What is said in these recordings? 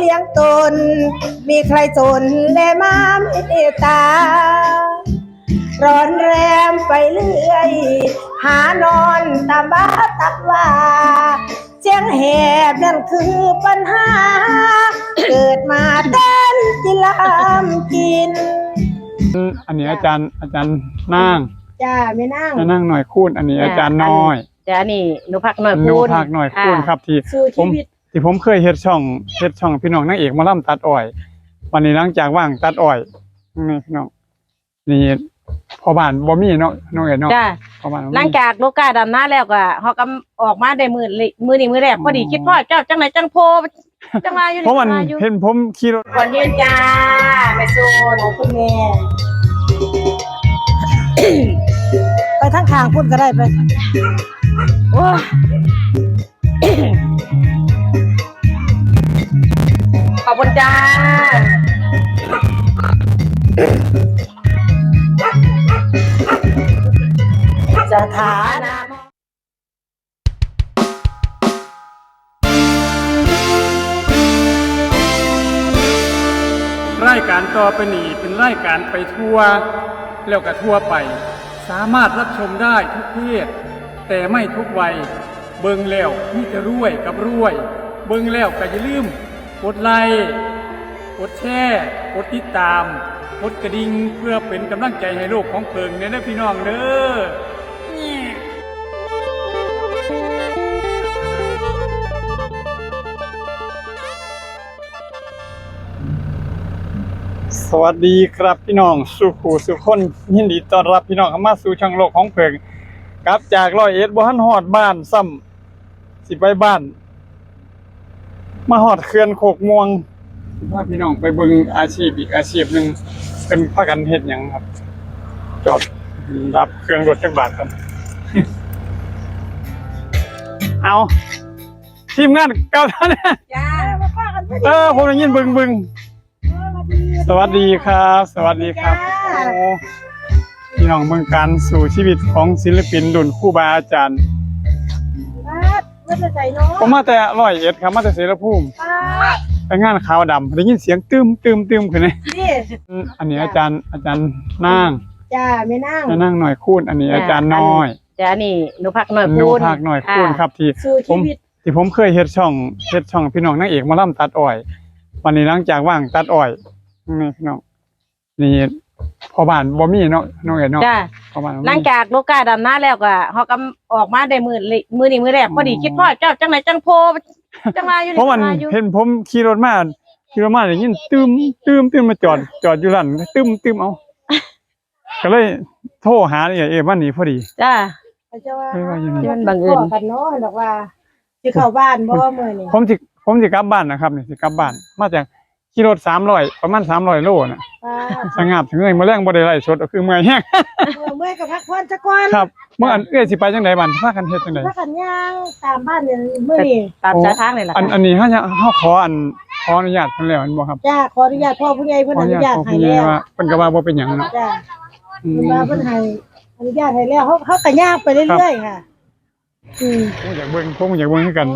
เลี้ยงตน มีใครจนและมาเมตตา ร้อนแรมไปเรื่อย หานอนตามบ้านตักว่าเจียงแหบนั่นคือปัญหา เกิดมาเต้นกินลำกินอันนี้อาจารย์อาจารย์นั่งจ้าไม่นั่ง จะนั่งหน่อยคูณอันนี้อาจารย์น้อยจ้านี่หนูพักหน่อยหนูพูนภาคหน่อยคูณครับที่สู้ผชีมวิต ที่ผมเคยเฮ็ดช่องเฮ็ดช่องพี่น้องนางเอกหมาล่ำตัดอ้อย วันนี้หลังจากว่างตัดอ้อยนี่พี่น้องนี่พอบ้านบ่มีเนาะน้องเอ๋เนาะจ้าพอบ้านบ่มีหลังจากลูกกาดำน้าแล้วก็เฮาก็ออกมาได้มือลิมือนี้มือแรกพอดีคิดพ่อเจ้าจังไหนจังโพจังมาอยู่เพราะมันจังมาอยู่เห็นผมขี่รถก่อนยืนจ้าแม่โซนของคุณแม่ไปทั้งทางพุ่นก็ได้ไปโอ้ย ขอบคุณจ้าสถานะรายการต่อไปนี้เป็นรายการไปทัวร์แล้วก็ทัวร์ไป สามารถรับชมได้ทุกเพศ แต่ไม่ทุกวัย เบิ่งแล้วมีแต่รวยกับรวย เบิ่งแล้วก็อย่าลืม กดไลค์ กดแชร์ กดติดตาม กดกระดิ่งเพื่อเป็นกำลังใจให้โลกของเพิงเนี่ยนะพี่น้องเด้อสวัสดีครับพี่น้องสุขูสุขคนยินดีต้อนรับพี่น้องเข้ามาสู่ช่องโลกของเพิงกลับจากร้อยเอ็ดบ่ทันฮอดบ้านซ้ำสิไปบ้าน มาฮอดเขื่อนโคกม่วงพาพี่น้องไปเบิ่งอาชีพอีกอาชีพหนึ่งเป็นพากันเฮ็ดหยังครับ จอดรับเครื่องรถจักรบาทครับเอาทีมงานเก่าท่านเนี่ยจ้ามาป้ากันพอดีเออผมได้ยินบึงบึงสวัสดีครับ สวัสดีครับจ้าโอ้พี่น้องเมืองการสู่ชีวิตของศิลปินรุ่นครูบาอาจารย์ ป้าไม่ได้ใส่น้องผมมาแต่ร้อยเอ็ดครับมาแต่เสรภูมิไปงานขาวดำได้ยินเสียงตึมตึมตึมขึ้นเลยนี่อันนี้อาจารย์อาจารย์นั่งจ้าไม่นั่งจะนั่งหน่อยคูณอันนี้อาจารย์น้อยจ้านี่หนูพักหน่อยหนูพูนภาคหน่อยคูณครับที่ผมที่ผมเคยเฮ็ดช่องเฮ็ดช่องพี่น้องนางเอกมาล่ำตัดอ้อย วันนี้หลังจากว่างตัดอ้อยนี่พี่น้องนี่ พอบ้านบ่มีเนาะน้องเอ๋เนาะจ้าพอบ้านบ่มี หลังจากลูกกาดำน้าแล้วก็เฮาก็ออกมาได้มือลิมือนี้มือแรกพอดีคิดพ่อเจ้าจังไหนจังโพจังมาอยู่เพราะมันจังมาอยู่ เห็นผมขี่รถมาขี่รถมาได้ยินตึมตึมตึมมาจอดจอดอยู่ร้านตึมตึมเอา ก็เลยโทรหาเนี่ยเอ๋มันนี่พอดี จ้า เขาจะว่าเอ้ยว่าอย่างนี้ที่มันบังเอิญ พ่กันเนาะบอกว่าจะเข้าบ้านบ่มื้อนี้ผมสิผมสิกลับบ้านนะครับนี่สิกลับบ้าน มาจาก ขี่รถ300ประมาณ300โลน่ะป้าสงับถึงเลยมาแรงบ่ได้ไล่สดก็คือเมื่อยแฮงเมื่อเมื่อยก็พักผ่อนสักก่อนครับเมื่ออันเอ้อยสิไปจังไดบ้านพากันเฮ็ดจังไดพักกันย่างตามบ้านเนี่ยมื้อนี้ตามสายทางเลยล่ะอันค่ะอันนี้เฮาจะเฮาขออันขออนุญาตเพิ่นแล้วแม่นบ่ครับจ้าขออนุญาตพ่อผู้ใหญ่เพิ่นขอออนุนุญาตญาตขอให้ผู้ใหญ่แล้วว่าเพิ่นก็ว่าบ่เป็นหยังเนาะจ้าอืเพิ่นมว่าเพิ่นให้อนุญาตให้แล้วเขาเขาก็ย่างไปเรื่อยๆค่ะอืมผมอยากเบิ่งผมอยากเบิ่งคือกัน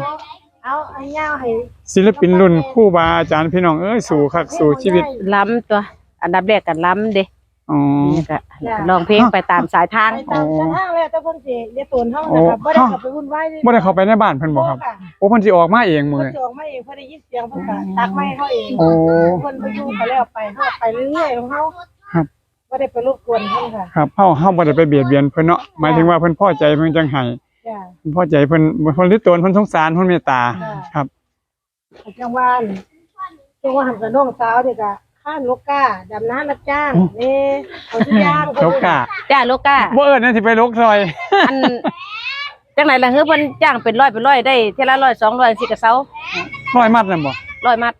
เอาอันย่างให้ศิลปินรุ่นครูบาอาจารย์พี่น้องเอ้ยสู่คักสู่ชีวิตล้ำตัว อันดับแรกกันล้ำเด้อ๋อ นี่ก็ร้องเพลงไปตามสายทาง ไปตามเส้นทางแล้วแต่เพิ่นสิเรียกตนเฮาโอ้นะครับบ่ได้เข้าไปวุ่นวายบ่ได้เข้าไปในบ้านเพิ่นบ่ครับค่ะโอ้เพิ่นสิออกมาเองมื้อเพิ่นนี้ สิออกมาเองเพิ่นได้ยินเสียงเพิ่นก็ตักไม้ให้เขาเองโอ้เพิ่นไปอยู่ก็แล้วไปเฮาไปเรื่อยๆของเฮาครับ บ่ได้ไปรบกวนเพิ่นค่ะ ครับเฮาเฮาบ่ได้ไปเบียดเบียนเพิ่นเนาะหมายถึงว่าเพิ่นพอใจเพิ่นจังให้ จ้าเพิ่นพอใจเพิ่นเพิ่นริตนเพิ่นสงสารเพิ่นเมตตาค่ะครับ จังหวานจังว่าหันกับน้องสาวนี่ก็ข้านลูกก้าดำน้ำรับจ้างนี่เอาทุกอย่างโลกาจ้าโลกาบ่เอิ้นนะสิไปลกซอย อันจังไหนล่ะเฮ้ยเพิ่นจ้างเป็นร้อยเป็นร้อยได้เท่าละร้อยสองร้อยสิกระเซาร้อยมัดนั่นบ่ร้อยมัด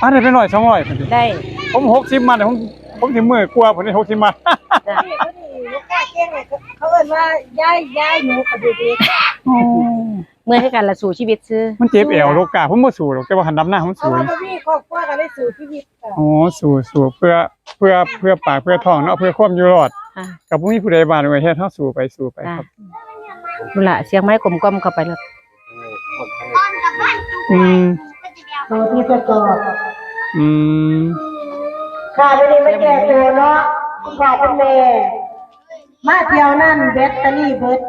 อันนี้เป็นร้อยสองร้อยพุ่นสิได้ผม60มัดผม ผมสิมื้อกลัวพุ่นนี่60มัดจ้านี่เขานี่ลูกก้าเก่งเลยเขาเอิ้นว่าย้ายย้ายหนูกับเด็กเมื่อให้กันละสู่ชีวิตซื้อมันเจ็บแอวโลกาผมบ่สู้หรอกแต่ว่าหันดำหน้าผมๆเพราะสู้ว่าบ่มีครอบครัวก็ได้สู่ชีวิตค่ะอ๋อสู้สู้เพื่อเพื่อเพื่อปากเพื่อท้องเนาะเพื่อความอยู่รอดค่ะกับผู้มีผู้ใดบ้านไว้เฮ็ดเฮาสู้ไปสู้ไปจ้าครับดูละเสียงไม้กลมๆเข้าไปแล้วอืม ตัวที่ทดสอบอืม ค่ะวันนี้ไม่แก่ตัวเนาะคุณพ่อคุณแม่มาเที่ยวนั่นแบตเตอรี่เบิด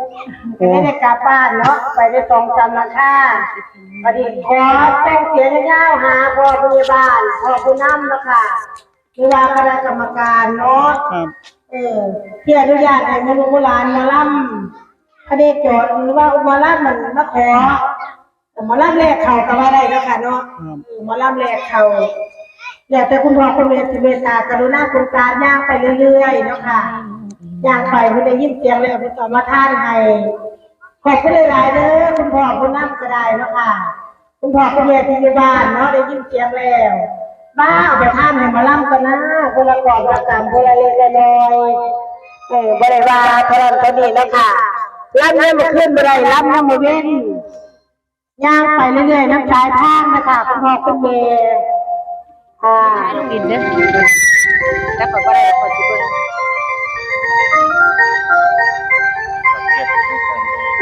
ก็ไม่ได้กลับบ้านเนาะไปได้สองจำราคาวันนี้ขอแต่งเสียงยาวๆหาพ่อพยาบาลพ่อผู้นำเนาะค่ะหรือว่าคณะกรรมการเนาะครับเออที่อนุญาตให้มนุษย์โบราณมาล่ำพระเดชโจทย์หรือว่ามาล่ำมันมาขอหมาล่ำแรกเขาก็ว่าได้เนาะค่ะเนาะครับเออหมาล่ำแรกเขา แล้วแต่คุณพ่อคุณแม่สิเมตตากรุณาคุณกาย่างไปเรื่อยๆเนาะค่ะย่างไปไม่ได้ยินเสียงเลยคุณต่อมาท่านให้ขอบคุณหลายๆเด้อคุณพ่อคุณน้ำก็ได้เนาะค่ะ คุณพ่อคุณแม่ที่อยู่บ้านเนาะได้ยินเสียงแล้วบ้าเอาไปท่านให้มาล่ำกันนะคนละกอบละกรรมคนละเล็กละน้อยเออบริวารเท่านั้นเท่านี้เนาะค่ะรับน้มาขึ้นบ่ได้รับน้มาเว้นย่างไปเรื่อยๆน้ำชายทางนะคะคุณพ่อคุณแม่ ค่ะให้ลูกดินเด้อแล้วก็บ่ได้ขอสิเบิ่ง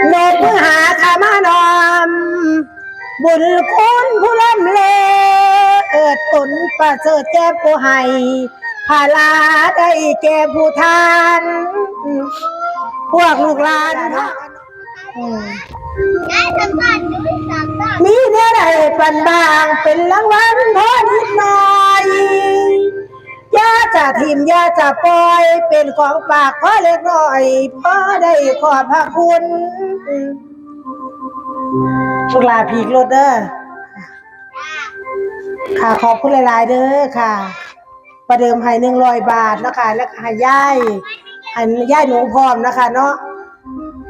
โนดมือหาขามานอม บุญคุณผู้ล้ำเลเอิดตนประเสริฐแก่ผู้ให้ภาลาได้แก่ผู้ทาน พวกลูกหลานเนาะอื มีเนื้อใดปันบางเป็นรางวัลพอนิดหน่อยย่าจะทิมย่าจะปล่อยเป็นของฝากพอเล็กน้อยพอได้ขอบพระคุณพวกลาพีกรถเด้อค่ะขอบคุณหลาย ๆ เด้อค่ะ ประเดิมให้หนึ่งร้อยบาทนะคะแล้วก็ให้ย่ายให้ย่ายหนูพร้อมนะคะ เนาะ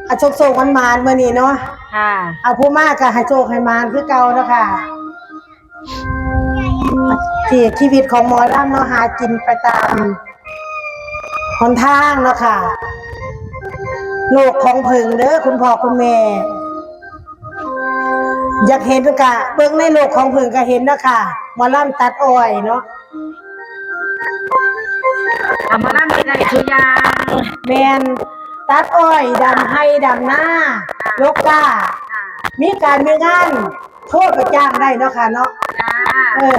อาชกโศกมันมานๆมื่อนี้เนาะค่ะเอาผู้มากก็ให้โชคให้มานคือเก่าแล้วค่ะที่ชีวิตของหมอลำเนาะหากินไปตามหนทางเนาะค่ะโลกของเพิงเด้อคุณพ่อคุณแม่ อยากเห็นกะเบิ่งในโลกของเพิงก็เห็นเนาะค่ะหมอลำตัดอ้อยเนาะเอามานั่งกินได้ทุกอย่างแมน ตัดอ้อยดำให้ดำหน้าลกกาค่ะมีการมีงานโทษไปจ้างได้เนาะค่ะเนาะจ้าเออ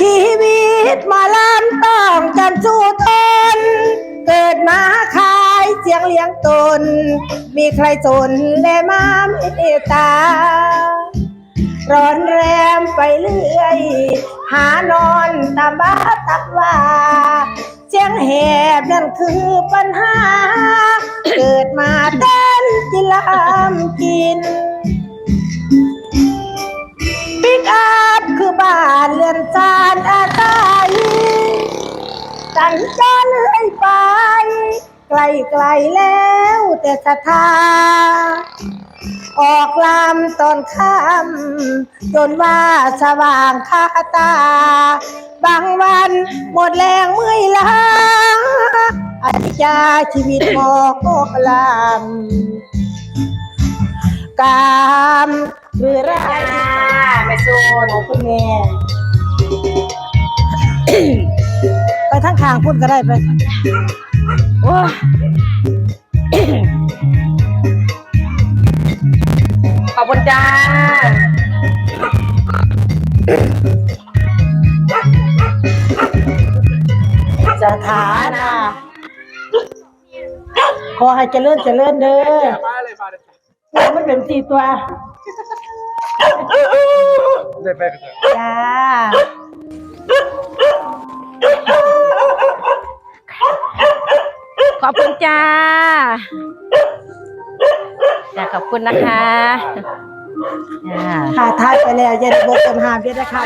ชีวิตมาลำต้องจำสู้ทนเกิดมาขายเสียงเลี้ยงตน มีใครจนและมาเมตตา ร้อนแรมไปเรื่อย หานอนตามบ้าตักว่าเสียงแหบนั่นคือปัญหา เกิดมาเต้นกินลำกินปิกอัพคือบ้านเรือนจานอาศัยกันจนเลยไป ไกลไกลๆแล้วแต่ศรัทธา ออกลำตอนค่ำจนว่าสว่างคาตา บางวันหมดแรงเมื่อยล้าอาจจะชีวิตหมอกลำกามหรือไรไม่สู้ของคุณแม่ไปทั้งทางพูดก็ได้ไปโอ้ ขอบคุณจ้าสถานะขอให้เจริญเจริญเด้อเนี่ยมันเป็นสี่ตัวได้ไปกันจ้าขอบคุณจ้า จ้าขอบคุณนะคะจ้าค่ะทายไปแล้วอย่าได้บกเต็มหามด้วยนะคะ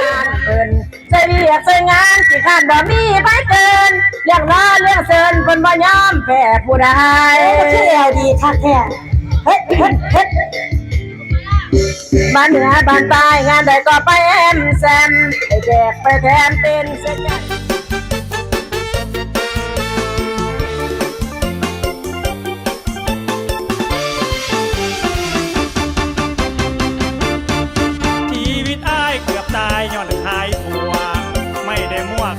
เอินใส่เรียกใส่งานสิขาดบ่มีไปเกินเรื่องน้าเรื่องเซินคนบ่ยอมแพ้ผู้ใดคือแอวดีคักแท้เฮ้ยเฮ้ยเฮ้ยบ้านเหนือบ้านใต้งานใดก็ไปแอมแซมไปแจกไปแทนเป็นเส้น